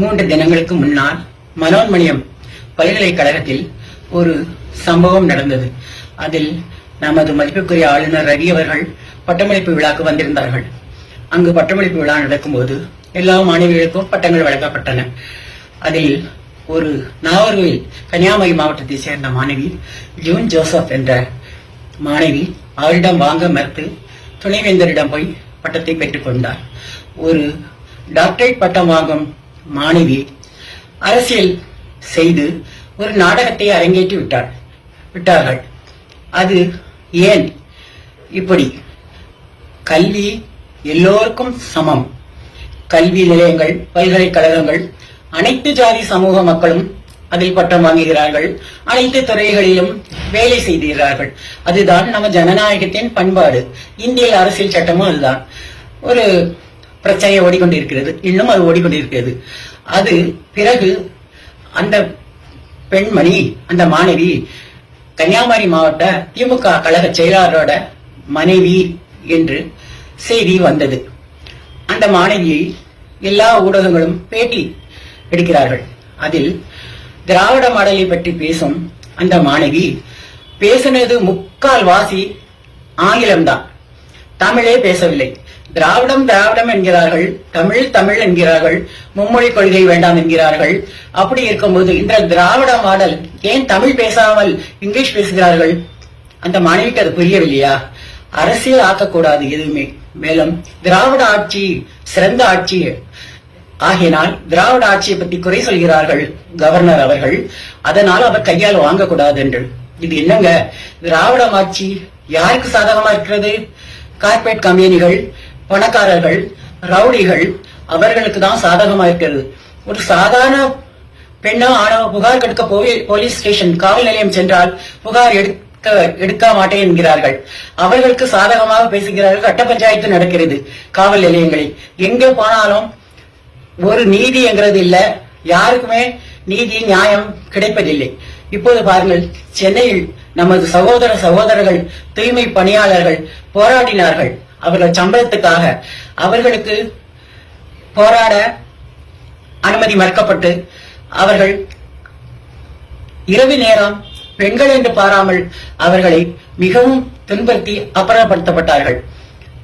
மூன்று தினங்களுக்கு முன்னால் மனோன்மணியம் பல்கலைக்கழகத்தில் ஒரு சம்பவம் நடந்தது. அதில் நமது மதிப்புக்குரிய ஆளுநர் ரவி அவர்கள் பட்டமளிப்பு விழாக்கு வந்திருந்தார்கள். அங்கு பட்டமளிப்பு விழா நடக்கும்போது எல்லா மாணவிகளுக்கும் பட்டங்கள் வழங்கப்பட்டன. அதில் ஒரு நாகர்கோவில் கன்னியாகுமரி மாவட்டத்தை சேர்ந்த மாணவி ஜூன் ஜோசப் என்ற மாணவி அவரிடம் வாங்க மறுத்து துணைவேந்தரிடம் போய் பட்டத்தை பெற்றுக்கொண்டார் ஒரு டாக்டரேட் பட்டம் வாங்கும் மாணவி அரசியல் செய்து ஒரு நாடகத்தை அரங்கேற்றி விட்டார். விட்டார்கள். அது ஏன் இப்படி? கல்வி எல்லோருக்கும் சமம். கல்வி நிலையங்கள் பல்கலைக்கழகங்கள் அனைத்து ஜாதி சமூக மக்களும் அதில் பட்டம் வாங்குகிறார்கள். அனைத்து துறைகளிலும் வேலை செய்கிறார்கள் அதுதான் நம்ம ஜனநாயகத்தின் பண்பாடு. இந்திய அரசியல் சட்டமும் அதுதான். ஒரு பிரச்சனை ஓடிக்கொண்டிருக்கிறது. இன்னும் அது ஓடிக்கொண்டிருக்கிறது. அது பிறகு அந்த பெண்மணி அந்த மாணவி கன்னியாகுமரி மாவட்ட திமுக கழக செயலாளரோட மனைவி என்று செய்தி வந்தது. அந்த மாணவியை எல்லா ஊடகங்களும் பேட்டி எடுக்கிறார்கள். அதில் திராவிட மாடலை பற்றி பேசும் அந்த மாணவி பேசினது முக்கால் வாசி ஆங்கிலம்தான். தமிழே பேசவில்லை. திராவிடம் திராவிடம் என்கிறார்கள் தமிழ் தமிழ் என்கிறார்கள் மும்மொழி கொள்கை வேண்டாம் என்கிறார்கள். அப்படி இருக்கும்போது இந்த திராவிட மாடல் ஏன் தமிழ் பேசாமல் இங்கிலீஷ் பேசுகிறார்கள்? அந்த மாநிலத்தை அது புரியவில்லையா? அரசியல் ஆக்கக்கூடாது எதுவுமே. மேலும் திராவிட ஆட்சி சிறந்த ஆட்சி. ஆகினால் திராவிட ஆட்சியை பற்றி குறை சொல்கிறார்கள் கவர்னர் அவர்கள். அதனால் அவர் கையால் வாங்கக்கூடாது என்று. இது என்னங்க? திராவிட ஆட்சி யாருக்கு சாதகமா இருக்கிறது? கார்பரேட் கம்பெனிகள் பணக்காரர்கள் ரவுடிகள் அவர்களுக்கு தான் சாதகமா இருக்கிறது. ஒரு சாதாரண பெண்ணா ஆணோ புகார் கொடுக்க போலீஸ் ஸ்டேஷன் காவல் நிலையம் சென்றால் புகார் எடுக்க எடுக்க மாட்டேன் என்கிறார்கள். அவர்களுக்கு சாதகமாக பேசுகிறார்கள் கட்ட பஞ்சாயத்து நடக்கிறது காவல் நிலையங்களில். எங்க போனாலும் ஒரு நீதி என்கிறது இல்ல யாருக்குமே நீதி நியாயம் கிடைப்பதில்லை. இப்போது பாருங்கள் சென்னையில் நமது சகோதர சகோதரர்கள் தூய்மை பணியாளர்கள் போராடினார்கள். அவர்கள் சம்பளத்துக்காக அவர்களுக்கு போராட அனுமதி மறுக்கப்பட்டு அவர்கள் இரவு நேரம் பெண்கள் என்று பாராமல் அவர்களை மிகவும் துன்புறுத்தி அப்புறப்படுத்தப்பட்டார்கள்.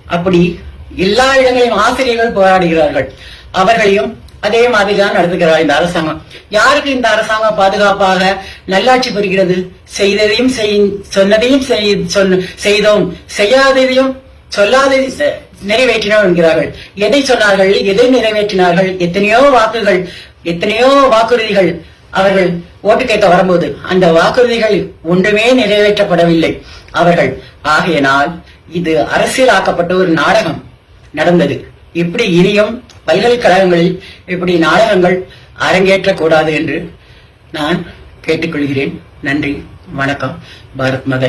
அப்படி எல்லா இடங்களிலும் ஆசிரியர்கள் போராடுகிறார்கள். அவர்களையும் அதே மாதிரிதான் நடத்துகிறார் இந்த அரசாங்கம். யாருக்கு இந்த அரசாங்கம் பாதுகாப்பாக நல்லாட்சி புரிகிறது? செய்ததையும் செய்- சொன்னதையும் செய்- சொன்ன- செய்தோம். செய்யாததையும் சொல்லாததை நிறைவேற்றினோம் என்கிறார்கள். எதை சொன்னார்கள்? எதை நிறைவேற்றினார்கள்? எத்தனையோ வாக்குகள் எத்தனையோ வாக்குறுதிகள் அவர்கள் ஓட்டு கேட்க வரும்போது அந்த வாக்குறுதிகள் ஒன்றுமே நிறைவேற்றப்படவில்லை. அவர்கள் ஆகையினால் இது அரசியலாக்கப்பட்ட ஒரு நாடகம் நடந்தது. இப்படி இனியும் பல்கலைக்கழகங்களில் இப்படி நாடகங்கள் அரங்கேற்றக்கூடாது என்று நான் கேட்டுக்கொள்கிறேன். நன்றி வணக்கம். பாரத் மாதா